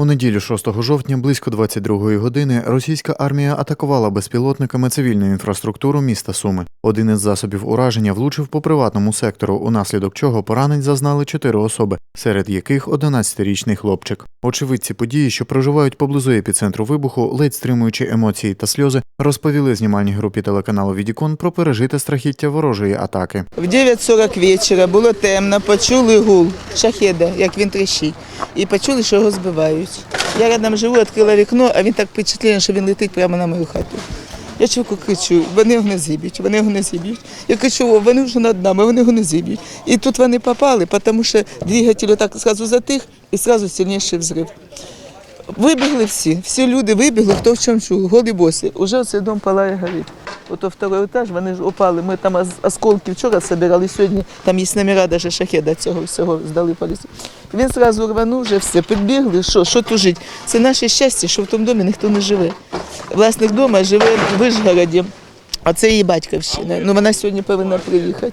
У неділю 6 жовтня близько 22-ї години російська армія атакувала безпілотниками цивільну інфраструктуру міста Суми. Один із засобів ураження влучив по приватному сектору, унаслідок чого поранень зазнали чотири особи, серед яких 11-річний хлопчик. Очевидці події, що проживають поблизу епіцентру вибуху, ледь стримуючи емоції та сльози, розповіли знімальній групі телеканалу Відікон про пережите страхіття ворожої атаки. В 9.40 вечора було темно, почули гул шахеда, як він тріщить, і почули, що його збивають. Я рядом живу, відкрила вікно, а він так впечатлений, що він летить прямо на мою хату. Я чоловіку кричу, вони його не зіб'ють, вони його не зіб'ють. Я кричу, «О, вони вже над нами, вони його не зіб'ють. І тут вони попали, тому що двигатель так зразу затих і зразу сильніший взрив. Вибігли всі, всі люди вибігли, хто в чому чув, голі боси. Уже цей дом палає горить. Ото второй етаж, вони ж упали. Ми там осколки вчора збирали, сьогодні там є номера, навіть шахеда цього всього здали поліцію. Він одразу рванув, вже все, підбігли, що, що тут жить. Це наше щастя, що в тому домі ніхто не живе. Власник дома живе в Вишгороді, а це її батьківщина. Ну, вона сьогодні повинна приїхати.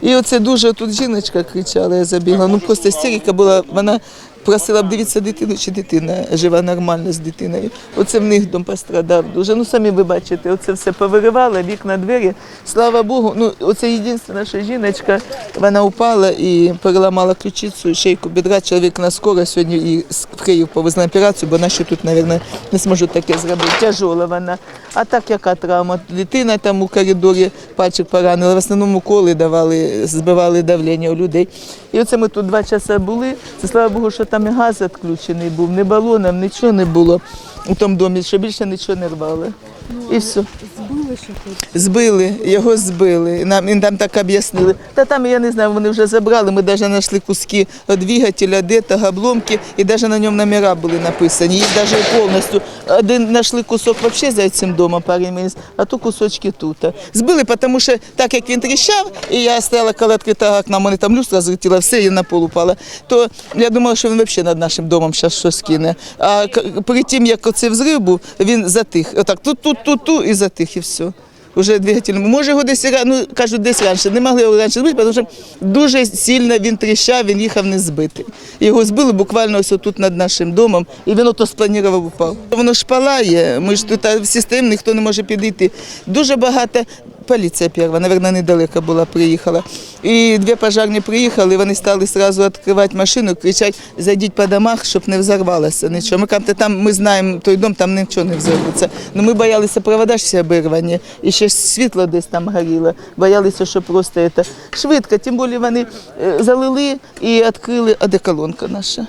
І оце дуже тут жіночка кричала, я забігла. Ну просто істерика була, вона просила б дивитися дитину, чи дитина жива нормально з дитиною. Оце в них дом пострадав дуже. Ну самі ви бачите, оце все повиривало, вікна, двері. Слава Богу, ну оце єдина наша жіночка, вона упала і переламала ключицю, шейку бедра. Чоловік на скоро сьогодні і в Київ повезли операцію, бо наші тут, мабуть, не зможуть таке зробити. Тяжола вона. А так яка травма? Дитина там у коридорі пальчик поранила, в основному коли давали, збивали давлення у людей. І оце ми тут два часи були. Це слава Богу, що там і газ відключений був, ні балоном, нічого не було у тому домі, що більше нічого не рвали. І все. Збили, його збили. І Нам, і нам так об'яснили. Та там, я не знаю, вони вже забрали, ми навіть знайшли куски двигателя, де то обломки, і навіть на ньому номера були написані. Їх навіть повністю. Один знайшли кусок взагалі за цим домом, парень мені, а то кусочки тут. Збили, тому що так як він тріщав, і я стояла коло відкритого окна, мене там люстра злетіла, все, і на пол упала, то я думала, що він взагалі над нашим домом зараз щось кине. А перед тим, як оцей взрив був, він затих. Отак, тут, тут, тут, тут і затих, і все. Уже двигатель. Може його десь ну, кажуть, десь раніше. Не могли його раніше збити, тому що дуже сильно він тріщав, він їхав не збитий. Його збили буквально ось тут над нашим домом, і він ото спланував упав. Воно ж палає, ми ж тут всі стоїмо, ніхто не може підійти. Дуже багато. Поліція перша, мабуть, недалеко була, приїхала. І дві пожарні приїхали, вони стали одразу відкривати машину, кричать, зайдіть по домах, щоб не взорвалося нічого. Ми кажемо, там ми знаємо той дом, там нічого не взорветься. Ну ми боялися провода всі обірвані, і ще світло десь там горіло. Боялися, що просто це швидко. Тим більше вони е, залили і відкрили, а де колонка наша?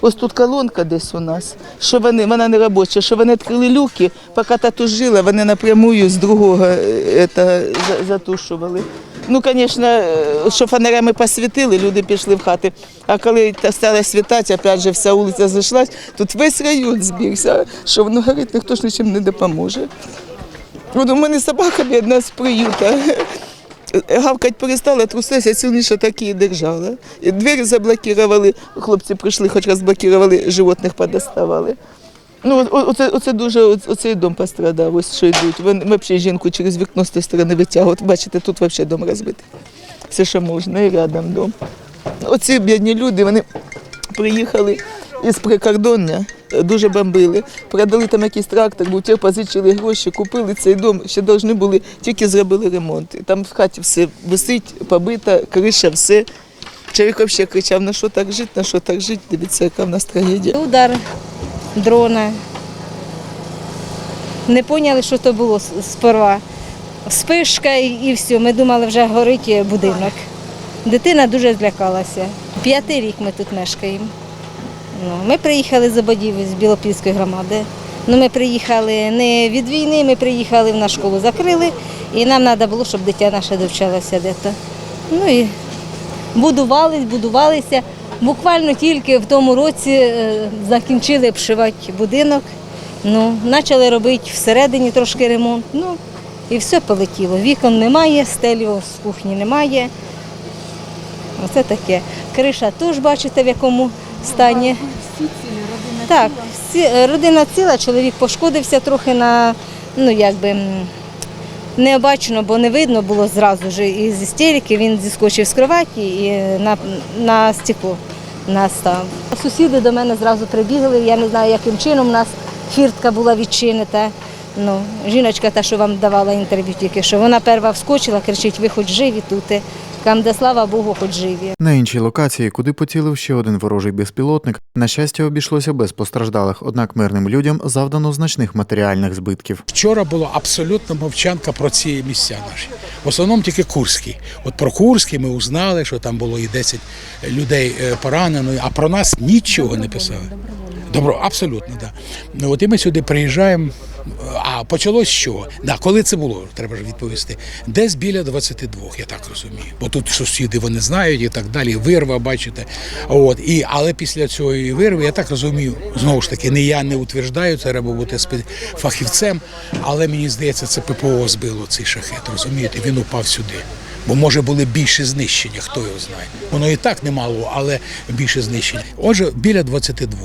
Ось тут колонка десь у нас, що вони, вона не робоча, що вони відкрили люки, поки та тужила, вони напрямую з другого е, это, затушували. Ну, звісно, е, що фонарями посвітили, люди пішли в хати. А коли та стало світати, опять же, вся вулиця зайшлась, тут весь район збігся, що воно горить, ніхто ж нічим не допоможе. От у мене собака бідна з приюта. Гавкать перестала, тряслася, сильніше так і держала. Двері заблокували, хлопці прийшли, хоч розблокували, животних подоставали. Ну, оце, оце дуже, оцей дом пострадав, ось що йдуть. Вони взагалі жінку через вікно з тієї сторони витягують. Бачите, тут взагалі дом розбитий. Все, що можна, і рядом дом. Оці бідні люди, вони приїхали із прикордоння, дуже бомбили. Продали там якийсь трактор, бо ті позичили гроші, купили цей дом, ще повинні були, тільки зробили ремонт. І там в хаті все висить, побита, криша, все. Чоловік взагалі кричав, на що так жити, на що так жити, дивіться, яка в нас трагедія. Удар дрона. Не поняли, що то було сперва. Вспишка і, і все. Ми думали, вже горить будинок. Дитина дуже злякалася. П'ятий рік ми тут мешкаємо. Ну, ми приїхали з Ободів, з Білопільської громади. Ну, ми приїхали не від війни, ми приїхали в нашу школу, закрили, і нам треба було, щоб дитя наше довчалося дето. Ну і будувались, будувалися. Буквально тільки в тому році е, закінчили обшивати будинок. Ну, почали робити всередині трошки ремонт. Ну, і все полетіло. Вікон немає, стелі з кухні немає. Оце таке. Криша теж бачите, в якому стані. Так, е, родина ціла, чоловік пошкодився трохи на, ну якби необачно, бо не видно було зразу ж із істерики. Він зіскочив з кроваті і на, на стекло. настав. Сусіди до мене зразу прибігли, я не знаю, яким чином у нас фіртка була відчинена. Ну, жіночка, та, що вам давала інтерв'ю тільки що, вона перша вскочила, кричить, ви хоч живі тут. Кам, де слава Богу, хоч живі. На іншій локації, куди поцілив ще один ворожий безпілотник, на щастя, обійшлося без постраждалих, однак мирним людям завдано значних матеріальних збитків. Вчора була абсолютно мовчанка про ці місця наші. В основному тільки Курський. От про Курський ми узнали, що там було і 10 людей е, поранено, а про нас нічого не писали. Добро, абсолютно, так. Да. Ну, от і ми сюди приїжджаємо. А почалось що? Да, коли це було, треба ж відповісти. Десь біля 22, я так розумію. Бо тут сусіди вони знають і так далі. Вирва, бачите. От і але після цієї вирви, я так розумію, знову ж таки, не я не утверждаю, це треба бути фахівцем, але мені здається, це ППО збило цей шахет. Розумієте, він упав сюди. Бо може були більше знищення, хто його знає. Воно і так немало, але більше знищення. Отже, біля 22.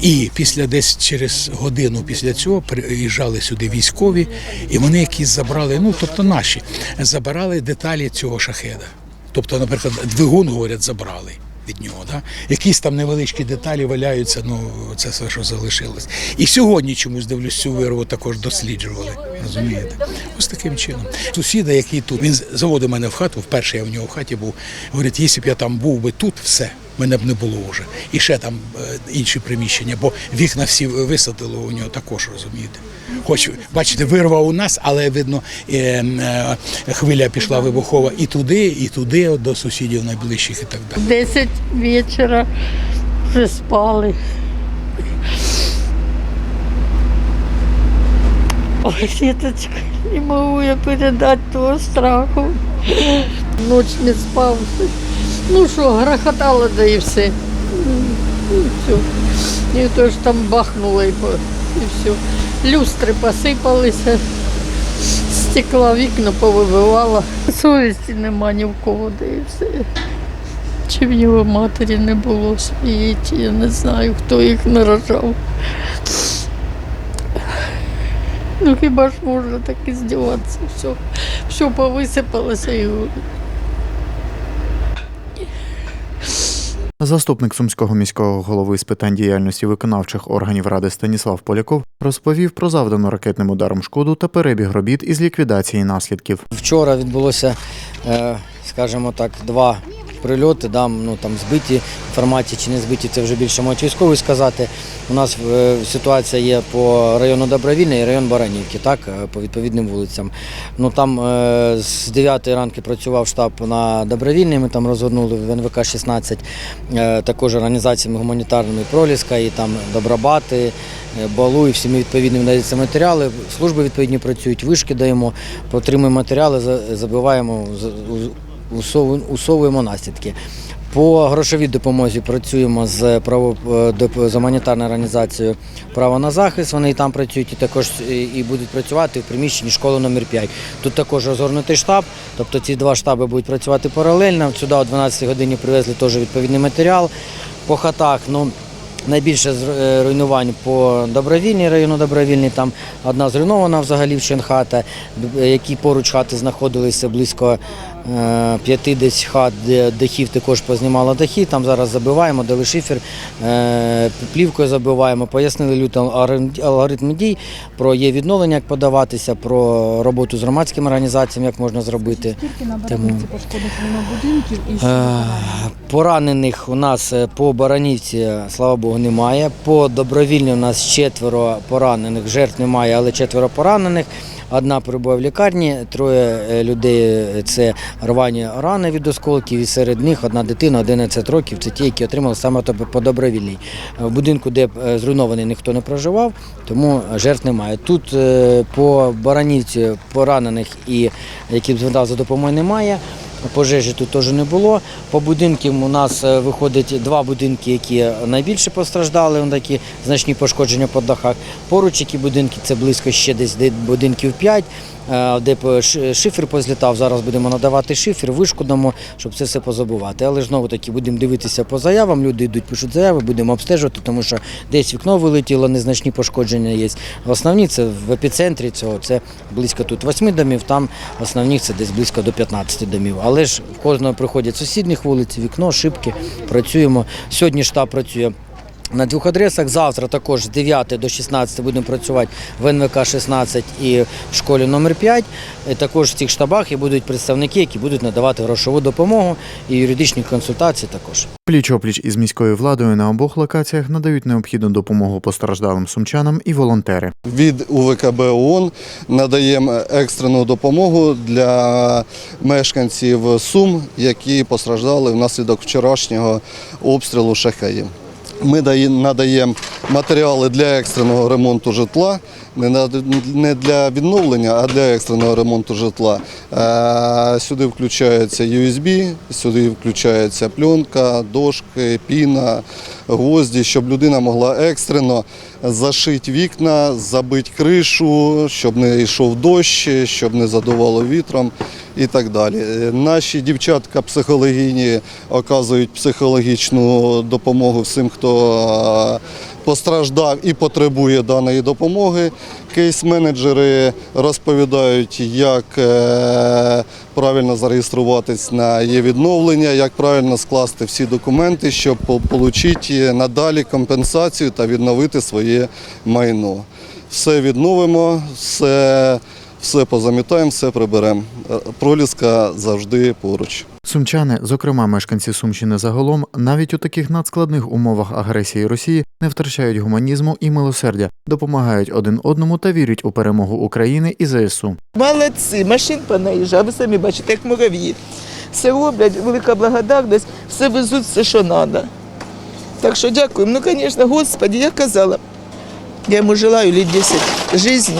І після десь через годину після цього приїжджали сюди військові, і вони якісь забрали, ну тобто наші, забирали деталі цього шахеда. Тобто, наприклад, двигун, говорять, забрали. Від нього, да? якісь там невеличкі деталі валяються, ну це все, що залишилось. І сьогодні чомусь дивлюсь цю вирву також досліджували. Розумієте? Ось таким чином. Сусіда, який тут, він заводив мене в хату, вперше я в нього в хаті був. Говорить, якщо б я там був би тут, все, мене б не було вже. І ще там е, інші приміщення, бо вікна всі висадили у нього також, розумієте. Хоч, бачите, вирва у нас, але видно, е, е, хвиля пішла вибухова і туди, і туди, до сусідів найближчих і так далі. 10 вечора вже спали. Ой, Сіточка, не можу я передати того страху. Ніч не спав. Ну що, грохотало, да і все. Ну, І все. І то ж там бахнуло і, все. Люстри посипалися, стекла вікна повибивала. Совісті нема ні в кого, да і все. Чи в його матері не було своєї, я не знаю, хто їх наражав. Ну хіба ж можна так і здіватися? Все, все повисипалося і Заступник сумського міського голови з питань діяльності виконавчих органів ради Станіслав Поляков розповів про завдану ракетним ударом шкоду та перебіг робіт із ліквідації наслідків. Вчора відбулося, е, скажімо так, два прильоти, да, ну, там збиті інформації чи не збиті, це вже більше можуть військові сказати. У нас е, ситуація є по району Добровільний і район Баранівки, так, е, по відповідним вулицям. Ну, там е, з 9 ранки працював штаб на Добровільній, ми там розгорнули в НВК 16, е, також організаціями гуманітарними Проліска і там Добробати, Балу і всіми відповідними дається матеріали. Служби відповідні працюють, вишки даємо, отримуємо матеріали, забиваємо, усовуємо наслідки. По грошовій допомозі працюємо з право е, з гуманітарною організацією Право на захист. Вони і там працюють і також і- і будуть працювати в приміщенні школи номер 5 Тут також розгорнутий штаб, тобто ці два штаби будуть працювати паралельно. Сюди о 12 годині привезли теж відповідний матеріал по хатах. Ну, Найбільше е, руйнувань по добровільній району добровільний. Там одна зруйнована взагалі вщен хата, які поруч хати знаходилися близько е, п'яти десь хат, де дахів також познімало дахи. Там зараз забиваємо, дали шифер, е, плівкою забиваємо. Пояснили людям алгоритм- дій, про є відновлення, як подаватися, про роботу з громадськими організаціями, як можна зробити. Тому... Е, Поранених у нас е, по Баранівці, слава Богу, немає. По добровільній у нас четверо поранених, жертв немає, але четверо поранених. Одна перебуває в лікарні, троє е, людей е, це рвані рани від осколків, і серед них одна дитина 11 років. Це ті, які отримали саме по добровільній. Е, В будинку, де зруйнований, ніхто не проживав, тому жертв немає. Тут по Баранівці поранених і які звертав за допомогою немає. Пожежі тут теж не було. По будинкам у нас е, виходить два будинки, які найбільше постраждали, вони такі значні пошкодження по дахах. Поруч які будинки це близько ще десь будинків 5. Е, де шифер позлітав. Зараз будемо надавати шифер, вишку дамо, щоб це все позабувати. Але знову таки будемо дивитися по заявам. Люди йдуть, пишуть заяви, будемо обстежувати, тому що десь вікно вилетіло, незначні пошкодження є. Основні це в епіцентрі цього це близько тут 8 домів, там основних це десь близько до 15 домів. Але ж кожного приходять сусідніх вулиць, вікно, шибки. Працюємо. Сьогодні штаб працює. На двох адресах завтра також з 9 до 16 будемо працювати в НВК 16 і в школі номер 5. І також в цих штабах і будуть представники, які будуть надавати грошову допомогу і юридичні консультації також. Пліч-опліч із міською владою на обох локаціях надають необхідну допомогу постраждалим сумчанам і волонтери. Від УВКБ ООН надаємо екстрену допомогу для мешканців Сум, які постраждали внаслідок вчорашнього обстрілу шахеїв. Ми надаємо матеріали для екстреного ремонту житла, не для відновлення, а для екстреного ремонту житла. Е, Сюди включається USB, сюди включається пленка, дошки, піна, гвозді, щоб людина могла екстрено зашити вікна, забити кришу, щоб не йшов дощ, щоб не задувало вітром і так далі. Наші дівчатка психологині оказують психологічну допомогу всім, хто е, постраждав і потребує даної допомоги. Кейс-менеджери розповідають, як е, правильно зареєструватись на є відновлення, як правильно скласти всі документи, щоб отримати надалі компенсацію та відновити своє майно. Все відновимо, все, все позамітаємо, все приберемо. Е, Проліска завжди поруч. Сумчани, зокрема мешканці Сумщини загалом, навіть у таких надскладних умовах агресії Росії не втрачають гуманізму і милосердя, допомагають один одному та вірять у перемогу України і ЗСУ. Молодці, машин понаїжджав, ви самі бачите, як мурав'ї. Все роблять, велика благодарність, все везуть, все, що треба. Так що дякуємо. Ну, звісно, Господи, я казала, я йому желаю літ 10 житті,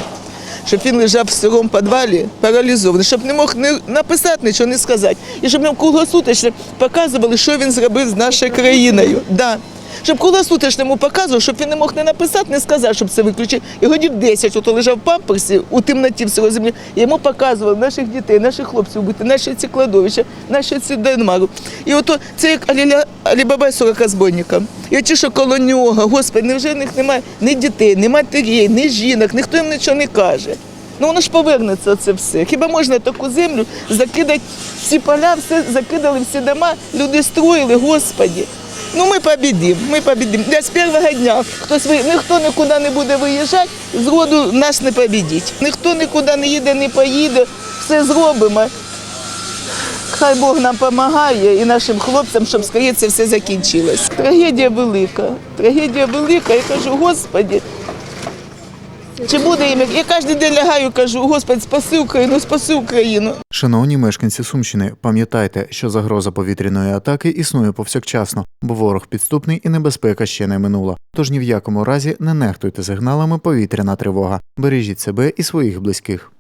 щоб він лежав в сирому підвалі, паралізований, щоб не мог не написати нічого, не сказати. І щоб нам круглосуточно показували, що він зробив з нашою країною. Да. Щоб круглосуточно йому показував, щоб він не мог не написати, не сказати, щоб це виключити. І годів 10 ото лежав в памперсі у темноті всього землі. Йому показували наших дітей, наших хлопців бути, наші ці кладовища, наші ці Денмару. І ото це як Алібабай 40 розбойника. І ті, що коло нього, Господи, невже в них немає ні дітей, ні матерей, ні жінок, ніхто їм нічого не каже. Ну воно ж повернеться це все. Хіба можна таку землю закидати всі поля, все закидали всі дома, люди строїли, Господі. Ну ми побідимо, ми побідім. З першого дня хтось ви ніхто нікуди не буде виїжджати, зроду нас не побідіть. Ніхто нікуди не їде, не поїде, все зробимо. Хай Бог нам допомагає і нашим хлопцям, щоб скоріше все закінчилось. Трагедія велика. Трагедія велика. Я кажу, Господі, чи буде їм? Я кожен день лягаю, кажу, Господи, спаси Україну, спаси Україну. Шановні мешканці Сумщини, пам'ятайте, що загроза повітряної атаки існує повсякчасно, бо ворог підступний і небезпека ще не минула. Тож ні в якому разі не нехтуйте сигналами повітряна тривога. Бережіть себе і своїх близьких.